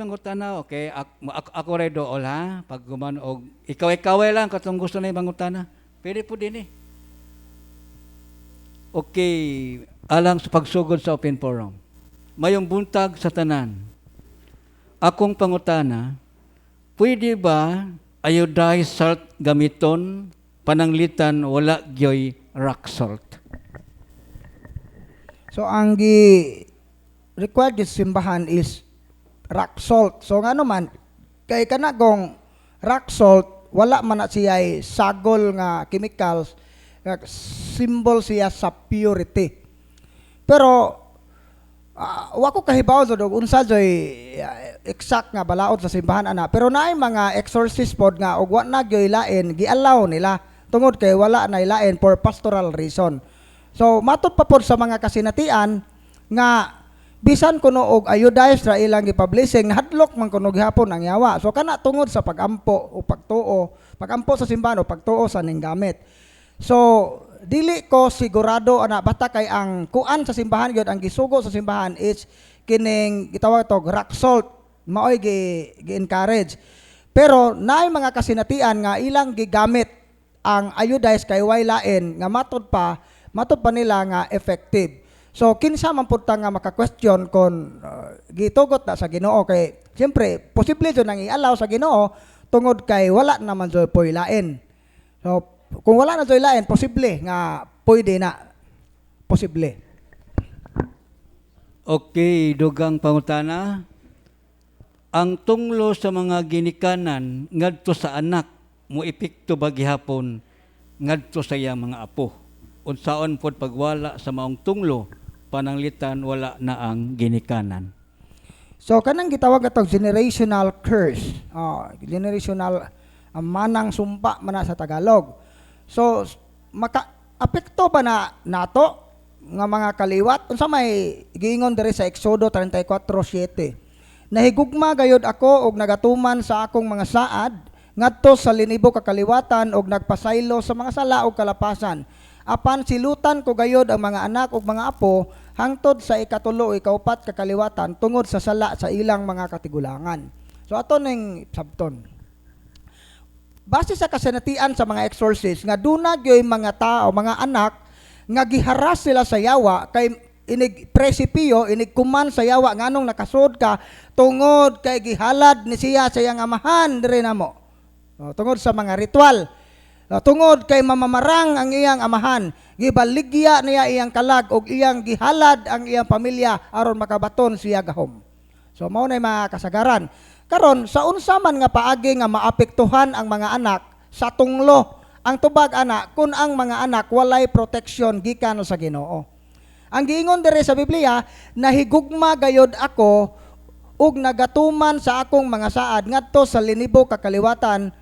Ang utana, okay? Ako, ako, ako rin dool, ha? Pag guman, og ikaw-ikaw lang, katong gusto na ibang utana. Pwede po din eh. Okay, alang sa pagsugod sa open forum. Mayong buntag sa tanan. Akong pangutana, pwede ba iodized salt gamiton pananglitan wala gyoy rock salt? So ang gi required sa simbahan is rock salt. So nga naman kay kana gong rock salt wala man na siya ay sagol nga chemicals nga symbol siya sa purity. Pero uh, wa ko kahibaw do dog unsa joy ah, exact nga balaod sa simbahan ana pero naay mga exorcist pod nga og wa na gyoy lain giallow nila tungod kay wala na ilain for pastoral reason. So matod pa pod sa mga kasinatian nga bisan kuno og iodized ra ilang gipublishing hadlok man kuno gihapon ang yawa. So kana tungod sa pagampo o pagtuo, pagampo sa simbahan o pagtuo sa ning gamit. So dili ko sigurado ana basta kay ang kuan sa simbahan gyud ang gisugo sa simbahan is kining gitawag to rock salt maoy gi, gi-encourage. Pero naay mga kasinatian nga ilang gigamit ang iodized kay way nga matod pa matod pa nila nga effective. So kinsa man pud nga maka-question kon uh, gitugot na sa Ginoo kay siyempre posible jud nang i-allow sa Ginoo tungod kay wala naman joy poy lain. So kung wala na joy lain posible nga pwede na posible. Okay, dugang pangutana. Ang tunglo sa mga ginikanan ngadto sa anak mo epekto ba gihapon ngadto sa iyang mga apo. Unsaon pod pagwala sa maong tunglo pananglitan wala na ang ginikanan. So kanang gitawag atong generational curse. Oh, generational ang manang sumpa man sa Tagalog. So maka apekto ba na nato nga mga kaliwat unsa may giingon diri sa Exodo 34:7. Nahigugma gayod ako og nagatuman sa akong mga saad ngadto sa linibo ka kaliwatan og nagpasaylo sa mga sala ug kalapasan. Apan silutan ko gayod ang mga anak ug mga apo hangtod sa ikatulo ikaupat ka kaliwatan tungod sa sala sa ilang mga katigulangan. So ato ning sabton. Base sa kasanatian sa mga exorcist nga dunag yoy mga tao, mga anak nga giharas sila sa yawa kay inig presipiyo inig kuman sa yawa nganong nakasud ka tungod kay gihalad ni siya sa iyang amahan dire namo. O, tungod sa mga ritual. Tungod kay mamamarang ang iyang amahan, gibaligya niya iyang kalag ug iyang gihalad ang iyang pamilya aron makabaton siya gahom. So mao na mga kasagaran. Karon sa unsa man nga paagi nga maapektuhan ang mga anak sa tunglo ang tubag ana kun ang mga anak walay protection gikan sa Ginoo. Ang giingon diri sa Biblia, nahigugma gayod ako ug nagatuman sa akong mga saad ngadto sa linibo kakaliwatan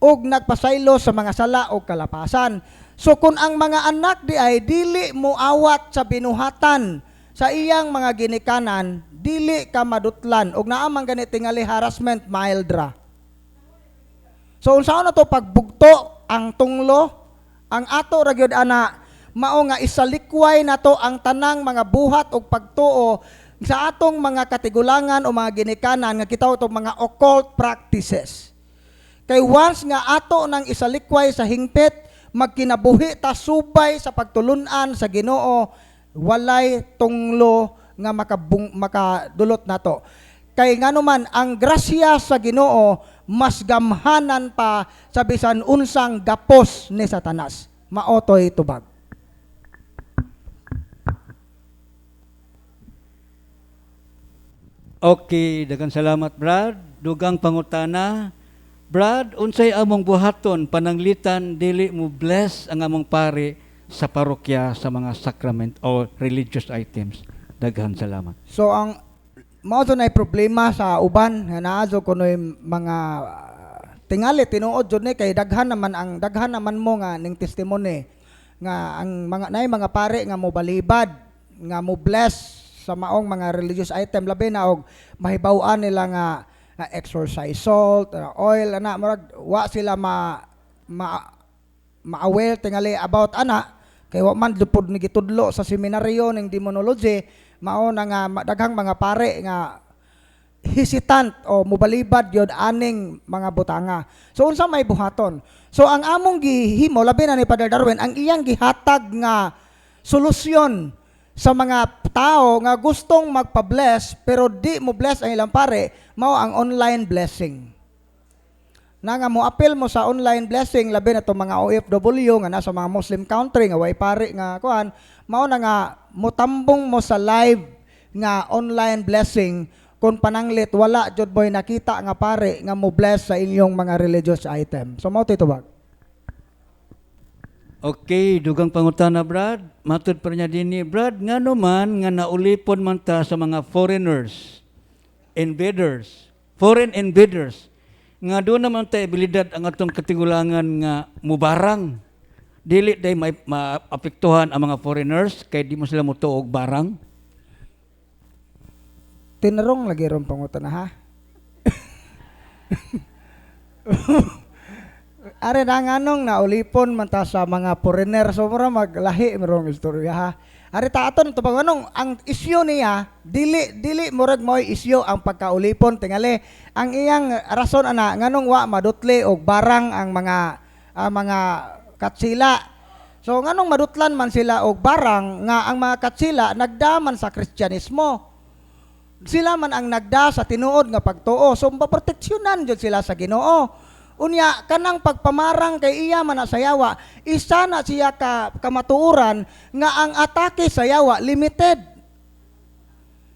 ug nagpasaylo sa mga sala o kalapasan. So kung ang mga anak di ay dili mo awat sa binuhatan sa iyang mga ginikanan, dili ka madutlan ug naa man ganit tingali harassment mild ra. So unsaon na to pagbugto ang tunglo ang ato ra gyud ana mao nga isalikway na to ang tanang mga buhat ug pagtuo sa atong mga katigulangan o mga ginikanan nga kita mga occult practices. Kay once nga ato nang isalikway sa hingpit, magkinabuhi ta subay sa pagtulunan sa Ginoo, walay tunglo nga makabung, makadulot nato. Kay nganuman ang grasya sa Ginoo mas gamhanan pa sa bisan unsang gapos ni Satanas. Maotoy tubag. Okay, dagang salamat Brad. Dugang pangutana. Brad, unsay among buhaton pananglitan dili mo bless ang among pare sa parokya sa mga sacrament o religious items. Daghan salamat. So ang mao na problema sa uban nga naa jud kunoy mga ah, tingali tinuod jud ni kay daghan naman ang daghan naman mo nga ning testimony nga ang mga nay mga pare nga mo balibad nga mo bless sa maong mga religious item labi na og mahibaw-an nila nga nga exorcise salt, uh, oil ana murag wa sila ma ma maaware tingali about ana kay wa man lupod ni gitudlo sa seminaryo ning demonology mao na nga daghang mga pare nga hesitant o mubalibad yun aning mga butanga. So unsa may buhaton? So ang among gihimo labi na ni Father Darwin ang iyang gihatag nga solusyon sa mga tao nga gustong magpa-bless pero di mo bless ang ilang pare mao ang online blessing. Na nga mo appeal mo sa online blessing labi na to mga OFW nga nasa mga Muslim country nga way pare nga kuan mao na nga mutambong mo sa live nga online blessing kung pananglit wala jud boy nakita nga pare nga mo bless sa inyong mga religious item. So mao titubag Okay, dugang pangutana Brad. Matud pa niya din ni Brad, nga man nga naulipon man ta sa mga foreigners, invaders, foreign invaders, nga doon naman ta abilidad ang atong katigulangan nga mubarang. Dili day may maapektuhan ang mga foreigners kay di mo sila mutuog barang. tinarong lagi ron pangutana ha Are na nganong naulipon man ta sa mga foreigner so mura maglahi merong istorya ha. Are ta aton to pag anong ang isyu niya dili dili murag mo isyu ang pagkaulipon tingali ang iyang rason ana nganong wa madutli og barang ang mga ang mga katsila. So nganong madutlan man sila og barang nga ang mga katsila nagdaman sa Kristyanismo sila man ang nagda sa tinuod nga pagtuo. So maproteksyonan jud sila sa Ginoo. Unya kanang pagpamarang kay iya man na sa yawa, isa na siya ka kamatuuran nga ang atake sa yawa limited.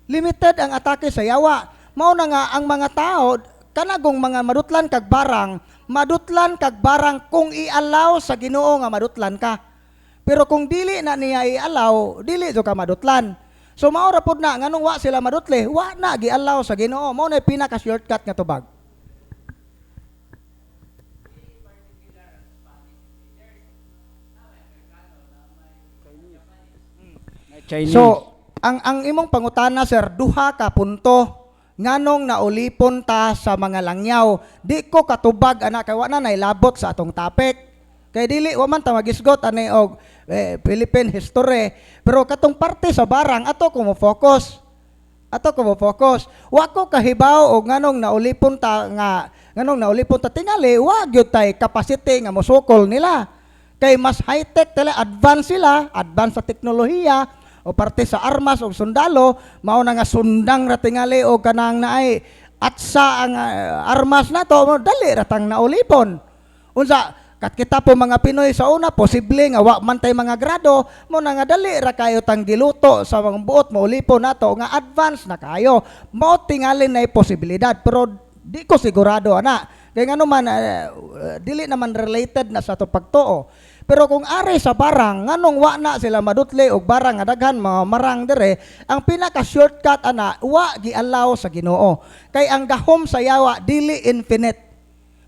Limited ang atake sa yawa. Mao na nga ang mga tao kanagong mga madutlan kag barang, madutlan kag barang kung i-allow sa Ginoo nga madutlan ka. Pero kung dili na niya i-allow, dili jo ka madutlan. So mao ra pud na nganong wa sila madutli, wa na gi-allow sa Ginoo. Mao na pinaka shortcut nga tubag. Chinese. So, ang ang imong pangutana sir duha ka punto nganong naulipon ta sa mga langyaw. Di ko katubag ana kay wa na nailabot sa atong topic. Kay dili wa man ta magisgot ani og eh, Philippine history. Pero katong parte sa barang ato ko mo focus. Ato ko mo focus. Wa ko kahibaw og nganong naulipon ta nga nganong naulipon ta tingali wa gyud tay capacity nga mosukol nila. Kay mas high-tech tala advance sila, advance sa teknolohiya o parte sa armas o sundalo, mao na nga sundang ra tingali o kanang naay at sa ang ah, armas nato dali ratang naulipon. Unsa kat kita po mga Pinoy sa una posible nga wa man tay mga grado mo na nga dali ra kayo tang giluto sa mga buot mo ulipon nato nga advance na kayo. Mao tingali na posibilidad pero di ko sigurado ana. Kaya nga naman, ah, dili naman related na sa to pagtuo. Pero kung ari sa barang, nganong wa na sila madutli og barang nga daghan mga marang dire, ang pinaka shortcut ana wa gi-allow sa Ginoo. Kay ang gahom sa yawa dili infinite.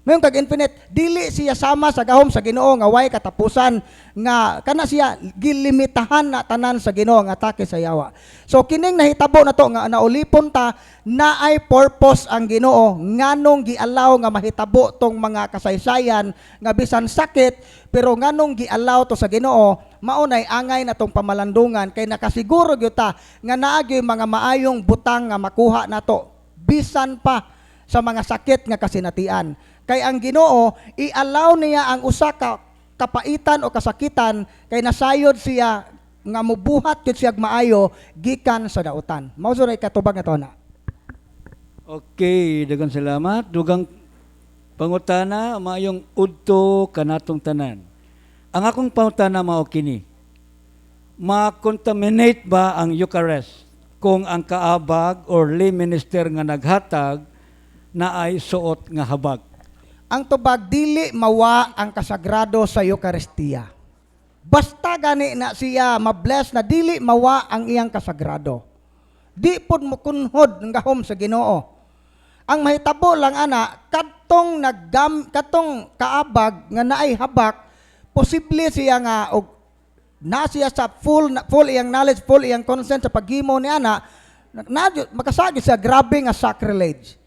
Mayong kag infinite, dili siya sama sa gahom sa Ginoo nga way katapusan nga kana siya gilimitahan na tanan sa Ginoo nga atake sa yawa. So kining nahitabo na to nga naulipon ta na ay purpose ang Ginoo nganong gi-allow nga mahitabo tong mga kasaysayan nga bisan sakit pero nganong gi-allow to sa Ginoo mao nay angay na tong pamalandungan kay nakasiguro gyud ta nga naa gyud mga maayong butang nga makuha nato bisan pa sa mga sakit nga kasinatian. Kay ang Ginoo i-allow niya ang usa ka kapaitan o kasakitan kay nasayod siya nga mubuhat gyud siya maayo gikan sa dautan. Mao sa katubag na to na. Okay, dagang salamat. Dugang pangutana, mayong udto kanatong tanan. Ang akong pangutana mao kini. Ma-contaminate ba ang Eucharist kung ang kaabag or lay minister nga naghatag na ay suot nga habag? Ang tubag dili mawa ang kasagrado sa Eucharistia. Basta gani na siya mabless na dili mawa ang iyang kasagrado. Di pud mo kunhod ng gahom sa Ginoo. Ang mahitabo lang ana katong naggam katong kaabag nga naay habak posible siya nga og na siya sa full full iyang knowledge, full iyang consent sa paghimo ni ana na, makasagi siya grabe nga sacrilege.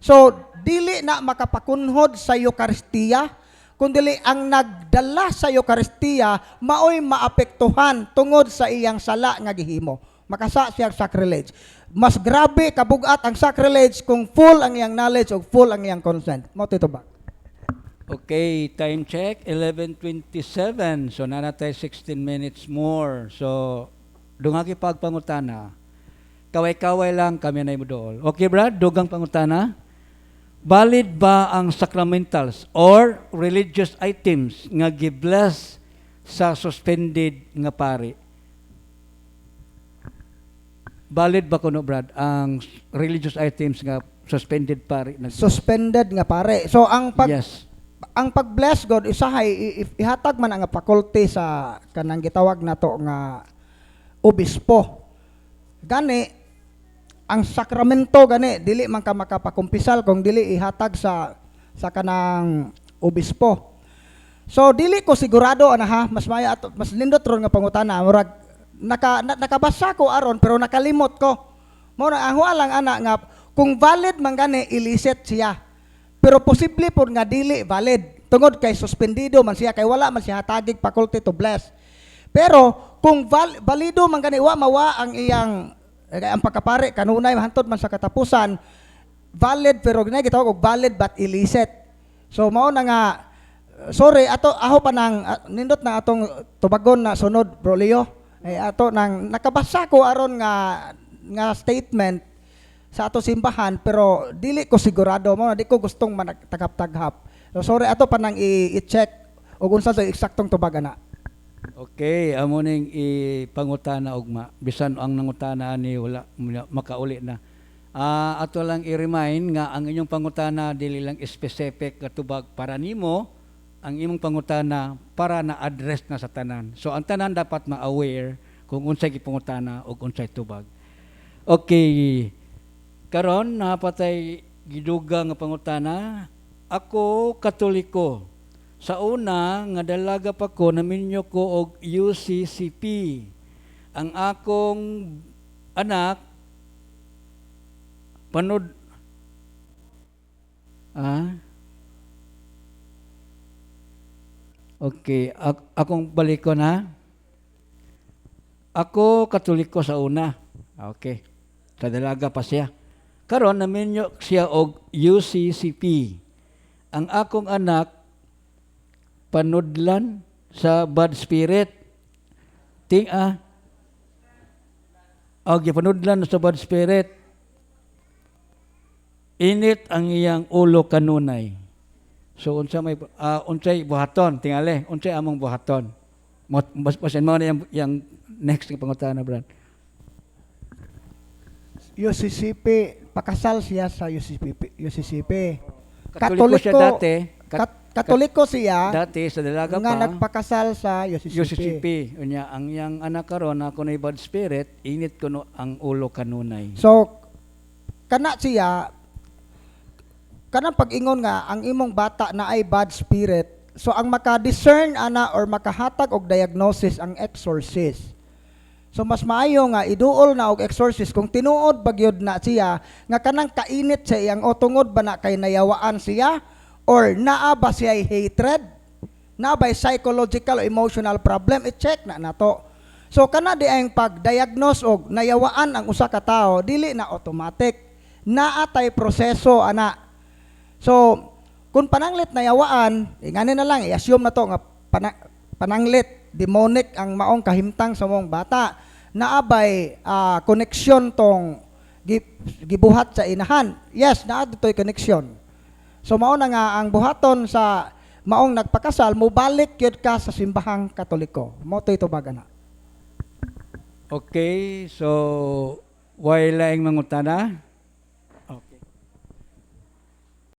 So, dili na makapakunhod sa Eucharistia, kundi ang nagdala sa Eucharistia, maoy maapektuhan tungod sa iyang sala nga gihimo. Makasa siya sacrilege. mas grabe kabugat ang sacrilege kung full ang iyang knowledge o full ang iyang consent. Mo ito ba? Okay, time check, 11.27. So, nanatay 16 minutes more. So, dungagi pagpangutana. Kaway-kaway lang kami na dool. Okay, Brad? Dugang pangutana. Valid ba ang sacramentals or religious items nga gibless sa suspended nga pari? Valid ba kuno, Brad, ang religious items nga suspended pari? Suspended nga pare. So ang pag yes. ang pag-bless God usahay i- i- ihatag man ang faculty sa kanang gitawag nato nga obispo. Gani ang sakramento gani dili man ka makapakumpisal kung dili ihatag sa sa kanang obispo. So dili ko sigurado ana ha, mas maya ato mas lindot ron nga pangutana murag naka na, nakabasa ko aron pero nakalimot ko. Mo na ang lang ana nga kung valid man gani illicit siya. Pero posible po nga dili valid. Tungod kay suspendido man siya kay wala man siya hatagig faculty to bless. Pero kung val- valido man gani wa mawa ang iyang eh, ang pagkapare kanunay hantod man sa katapusan valid pero gina gitawag og valid but illicit. So mao na nga uh, sorry ato aho pa nang uh, nindot na atong tubagon na sunod bro Leo. Eh, ato nang nakabasa ko aron nga nga statement sa ato simbahan pero dili ko sigurado mo di ko gustong managtagap-taghap. So sorry ato pa nang i-check ug unsa sa eksaktong tubagan na. Okay, amo ning ipangutana ugma. Bisan ang nangutana ni wala makauli na. Ah, ato lang i-remind nga ang inyong pangutana dili lang specific nga tubag para nimo, ang imong pangutana para na address na sa tanan. So ang tanan dapat ma-aware kung unsay gipangutana ug unsay tubag. Okay. Karon napatay giduga nga pangutana. Ako katoliko. Sa una nga dalaga pa ko naminyo ko og UCCP. Ang akong anak panud Ah? Okay, ak- akong balik ko na. Ako katoliko sa una. Okay. Sa dalaga pa siya. Karon naminyo siya og UCCP. Ang akong anak panudlan sa bad spirit. Ting ah. Og panudlan sa bad spirit. Init ang iyang ulo kanunay. So unsa may ah, unsay buhaton tingali, unsay among buhaton. Mo bas basin mo na yung, yung next nga pangutana brad. UCCP, pakasal siya sa UCCP. UCCP. Katoliko siya dati. Kat- Kat- Katoliko siya Dati sa dalaga nga pa. nagpakasal sa UCCP. UCCP. Unya, ang yang anak karon na kuno'y bad spirit, init kuno ang ulo kanunay. So kana siya kanang pag-ingon nga ang imong bata na ay bad spirit. So ang maka-discern ana or makahatag og diagnosis ang exorcist. So mas maayo nga iduol na og exorcist kung tinuod bagyod na siya nga kanang kainit sa iyang o tungod ba na kay nayawaan siya or naa ba siya hatred? Na ba psychological or emotional problem? I-check na nato. So kana di ang pag-diagnose og nayawaan ang usa ka tawo dili na automatic. Naa tay proseso ana. So kung pananglit nayawaan, ingani na lang i-assume na to nga pana- pananglit demonic ang maong kahimtang sa mong bata. Naabay ah, connection tong gi- gibuhat sa inahan. Yes, naa dito'y connection. So mao na nga ang buhaton sa maong nagpakasal mubalik gyud ka sa simbahang Katoliko. Mo to ito baga na. Okay, so, why laing mangutana?